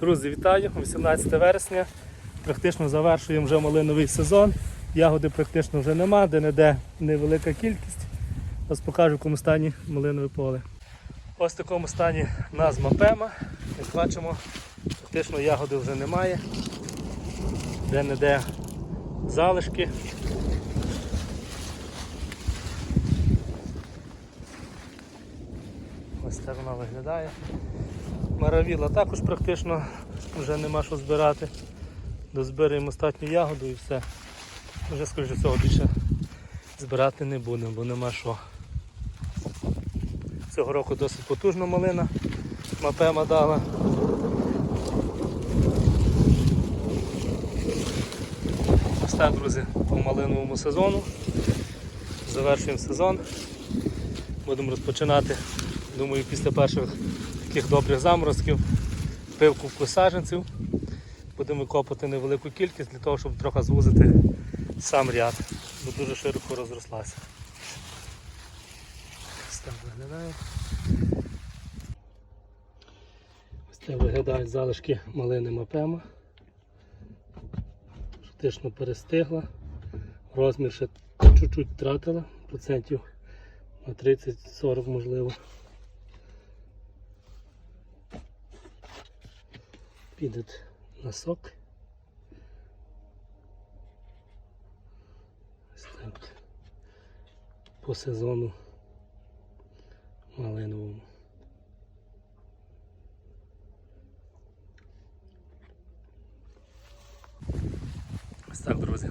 Друзі, вітаю! 18 вересня. Практично завершуємо вже малиновий сезон. Ягоди практично вже нема, де-не-де невелика кількість. Ось покажу, в якому стані малинове поле. Ось в такому стані назма пема. Як бачимо, практично ягоди вже немає. Де-не-де залишки. Ось так вона виглядає. Маравіла також практично вже нема що збирати. Дозбираємо остатню ягоду і все. Вже скоріше всього більше збирати не будемо, бо нема що. Цього року досить потужна малина. Мапема дала. Ось так, друзі, по малиновому сезону. Завершуємо сезон. Будемо розпочинати, думаю, після перших таких добрих заморозків, пивку саджанців. Будемо викопати невелику кількість для того, щоб трохи звузити сам ряд, бо дуже широко розрослася. Ось так виглядає. Ось так виглядають залишки малини мапема. Фактично перестигла. Розмір ще чуть-чуть втратила, процентів на 30-40 можливо. Підуть на сок. По сезону малиновому. Ось так, друзі.